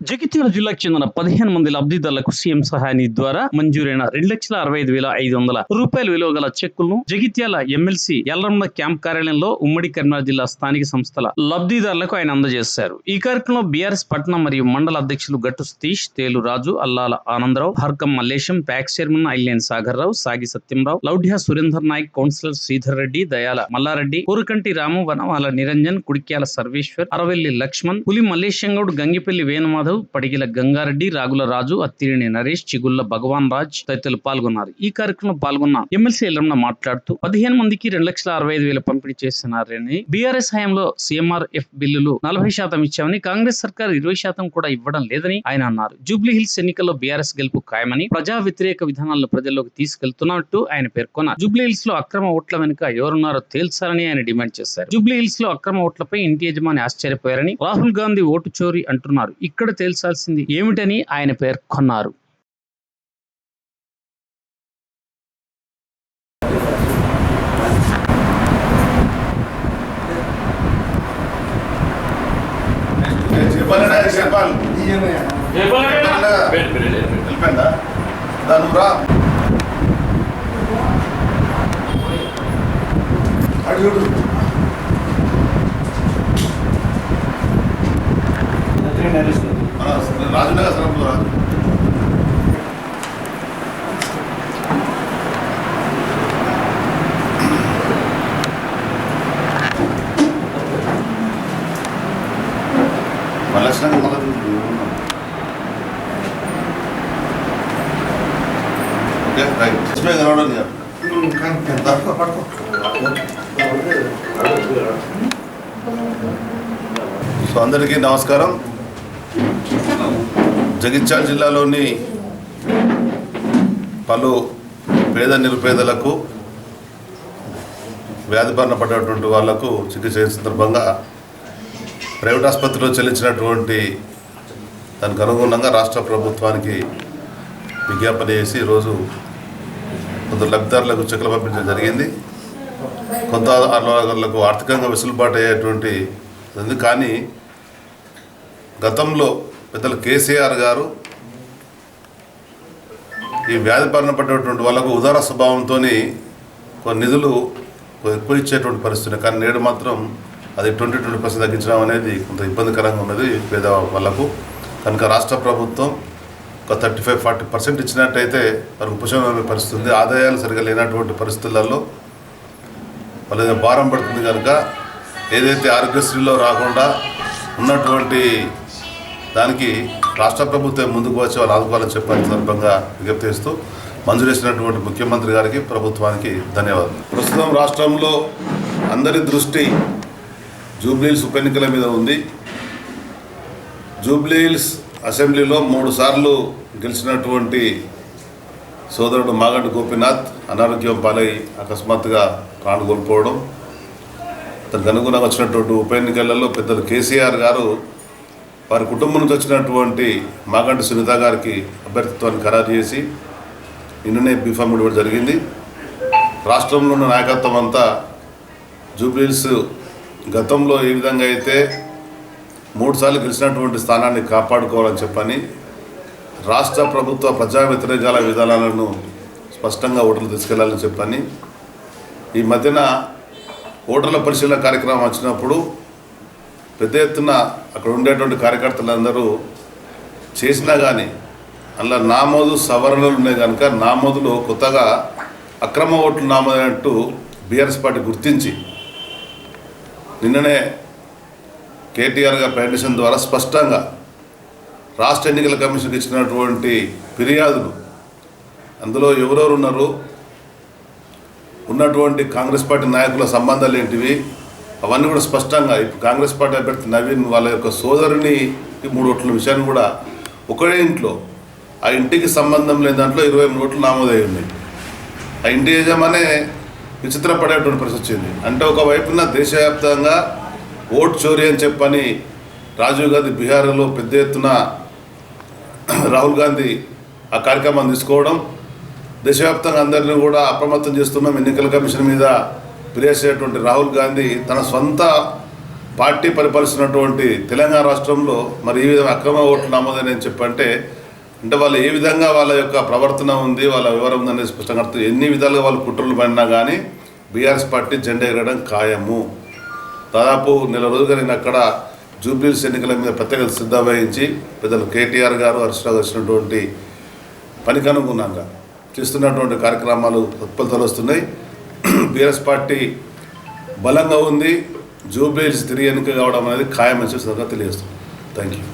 జగిత్యాల జిల్లాకు చెందిన పదిహేను మంది లబ్ధిదారులకు సీఎం సహాయ ద్వారా మంజూరైన రెండు లక్షల అరవై ఐదు వేల ఐదు వందల రూపాయల విలువ గల చెక్కులను జగిత్యాల ఎమ్మెల్సీ ఎల్లరమ్మ క్యాంప్ కార్యాలయంలో ఉమ్మడి కరీంనగర్ జిల్లా స్థానిక సంస్థల లబ్ధిదారులకు ఆయన అందజేశారు. ఈ కార్యక్రమంలో బీఆర్ఎస్ పట్టణం మరియు మండల అధ్యక్షులు Gattu Satish Telu Raju Allala Anandarao Harkam Mallesham PACS chairman Aileni Sagar Rao Sagi Satyamrao Laudya Surender Naik councillor Sridhar Reddy Dayala Mallareddy Korukanti Ramu Vanamala Niranjan Kudikyala Sarveshwar Aravelli Laxman Puli Malleshamgoud Gangipalli Venumadhav Padigila Gangareddy రాగుల రాజు అత్తిరిని నరేష్ చిగుళ్ళ భగవాన్ రాజ్ తదితరులు పాల్గొన్నారు. ఈ కార్యక్రమంలో పాల్గొన్న MLC Yellamma మాట్లాడుతూ పదిహేను మందికి రెండు లక్షల అరవై ఐదు వేల పంపిణీ చేస్తున్నారని బీఆర్ఎస్ హయాంలో సీఎంఆర్ఎఫ్ బిల్లులు నలభై శాతం ఇచ్చామని కాంగ్రెస్ సర్కార్ ఇరవై శాతం కూడా ఇవ్వడం లేదని ఆయన అన్నారు. జూబ్లీ హిల్స్ ఎన్నికల్లో బీఆర్ఎస్ గెలుపు ఖాయమని ప్రజా వ్యతిరేక విధానాలను ప్రజల్లోకి తీసుకెళ్తున్నట్టు ఆయన పేర్కొన్నారు. జూబ్లీ హిల్స్లో అక్రమ ఓట్ల వెనుక ఎవరున్నారో తేల్చాలని ఆయన డిమాండ్ చేశారు. జూబ్లీ హిల్స్లో అక్రమ ఓట్లపై ఇంటి యజమాని ఆశ్చర్యపోయారని రాహుల్ గాంధీ ఓటు చోరీ అంటున్నారు. ఇక్కడ తేల్చాల్సింది ఏమిటని ఆయన పేర్కొన్నారు చెప్పాలి వెళ్ళిపోయిందా రాజునగర్ సరంలో రాజు మళ్ళీ వచ్చినాక ఓకే రైట్ ఎస్పీ కనవడం సో అందరికీ నమస్కారం. జగిత్యాల జిల్లాలోని పలు పేద నిరుపేదలకు వ్యాధి బారిన పడ్డటువంటి వాళ్ళకు చికిత్స సందర్భంగా ప్రైవేట్ ఆసుపత్రిలో చెల్లించినటువంటి దానికి అనుగుణంగా రాష్ట్ర ప్రభుత్వానికి విజ్ఞాపన చేసి ఈరోజు కొందరు లబ్ధిదారులకు చెక్కులు పంపించడం జరిగింది. కొంత వాళ్ళకు ఆర్థికంగా వెసులుబాటు అయ్యేటువంటి ఉంది. కానీ గతంలో పెద్దలు కేసీఆర్ గారు ఈ వ్యాధి బారిన పడ్డటువంటి వాళ్ళకు ఉదార స్వభావంతో కొన్ని నిధులు ఎక్కువ ఇచ్చేటువంటి పరిస్థితి కానీ నేడు మాత్రం అది ట్వంటీ ట్వంటీ పర్సెంట్ తగ్గించడం అనేది కొంత ఇబ్బందికరంగా ఉన్నది పేద వాళ్ళకు. కనుక రాష్ట్ర ప్రభుత్వం ఒక థర్టీ ఫైవ్ ఫార్టీ పర్సెంట్ ఇచ్చినట్టయితే వారికి ఉపశమనమైన పరిస్థితి ఉంది. ఆదాయాలు సరిగా లేనటువంటి పరిస్థితులలో వాళ్ళ భారం పడుతుంది కనుక ఏదైతే ఆరోగ్యశ్రీలో రాకుండా ఉన్నటువంటి దానికి రాష్ట్ర ప్రభుత్వం ముందుకు వచ్చి వాళ్ళు ఆదుకోవాలని చెప్పిన సందర్భంగా విజ్ఞప్తి చేస్తూ మంజూరు చేసినటువంటి ముఖ్యమంత్రి గారికి ప్రభుత్వానికి ధన్యవాదాలు ప్రస్తుతం రాష్ట్రంలో అందరి దృష్టి జూబ్లీహిల్స్ ఉప ఎన్నికల మీద ఉంది. జూబ్లీహిల్స్ అసెంబ్లీలో మూడు సార్లు గెలిచినటువంటి సోదరుడు మాగంటి గోపీనాథ్ అనారోగ్యం పాలై అకస్మాత్తుగా ప్రాణం కోల్పోవడం. తనకు అనుగుణంగా వచ్చినటువంటి ఉప ఎన్నికలలో పెద్దలు కేసీఆర్ గారు వారి కుటుంబం నుంచి వచ్చినటువంటి మాగంటి సునీత గారికి అభ్యర్థిత్వాన్ని ఖరారు చేసి నిన్ననే బీఫామ్ ఇవ్వడం జరిగింది. రాష్ట్రంలో ఉన్న నాయకత్వం అంతా జూబ్లీహిల్స్ గతంలో ఏ విధంగా అయితే మూడుసార్లు గెలిచినటువంటి స్థానాన్ని కాపాడుకోవాలని చెప్పని రాష్ట్ర ప్రభుత్వ ప్రజా వ్యతిరేకాల విధానాలను స్పష్టంగా ఓటర్లు తీసుకెళ్ళాలని చెప్పని ఈ మధ్యన ఓటర్ల పరిశీలన కార్యక్రమం వచ్చినప్పుడు పెద్ద ఎత్తున అక్కడ ఉండేటువంటి కార్యకర్తలందరూ చేసినా కానీ అందులో నామోదు సవరణలు ఉన్నాయి కనుక నామోదులో కొత్తగా అక్రమ ఓట్లు నామోదంటూ బీఆర్ఎస్ పార్టీ గుర్తించి నిన్ననే కేటీఆర్ గారి పర్యటన ద్వారా స్పష్టంగా రాష్ట్ర ఎన్నికల కమిషన్కి ఇచ్చినటువంటి ఫిర్యాదులు అందులో ఎవరెవరు ఉన్నారు ఉన్నటువంటి కాంగ్రెస్ పార్టీ నాయకుల సంబంధాలు ఏంటివి అవన్నీ కూడా స్పష్టంగా ఇప్పుడు కాంగ్రెస్ పార్టీ అభ్యర్థి నవీన్ వాళ్ళ యొక్క సోదరుని మూడు ఓట్ల విషయాన్ని కూడా ఒకటే ఇంట్లో ఆ ఇంటికి సంబంధం లేని దాంట్లో ఇరవై మూడు ఓట్లు నామోదై ఉన్నాయి. ఆ ఇంటి యజమానే విచిత్రపడేటువంటి పరిస్థితి వచ్చింది. అంటే ఒకవైపున దేశవ్యాప్తంగా ఓట్ చోరీ అని చెప్పని రాజీవ్ గాంధీ బీహార్లో పెద్ద ఎత్తున రాహుల్ గాంధీ ఆ కార్యక్రమాన్ని తీసుకోవడం దేశవ్యాప్తంగా అందరినీ కూడా అప్రమత్తం చేస్తున్నాం. ఎన్నికల కమిషన్ మీద ఫిర్యాదు రాహుల్ గాంధీ తన సొంత పార్టీ పరిపాలిస్తున్నటువంటి తెలంగాణ రాష్ట్రంలో మరి ఈ విధంగా అక్రమ ఓట్లు నమోదని నేను చెప్పంటే అంటే వాళ్ళు ఏ విధంగా వాళ్ళ యొక్క ప్రవర్తన ఉంది వాళ్ళ వివరం ఉంది అనేది స్పష్టంగా అర్థం ఎన్ని విధాలుగా వాళ్ళు కుట్రలు పడినా కానీ బీఆర్ఎస్ పార్టీ జెండా ఎగరడం ఖాయము. దాదాపు నెల రోజులుగా నేను అక్కడ జూబ్లీస్ ఎన్నికల మీద ప్రత్యేక శ్రద్ధ వహించి పెద్దలు కేటీఆర్ గారు హర్షరావు వచ్చినటువంటి పనికి అనుగుణంగా చేస్తున్నటువంటి కార్యక్రమాలు ఉత్పత్తులు వస్తున్నాయి. బీఆర్ఎస్ పార్టీ బలంగా ఉంది. జూబ్లీస్ తిరిగి ఎన్నిక కావడం అనేది ఖాయమని చెప్పి తెలియజేస్తుంది థ్యాంక్ యూ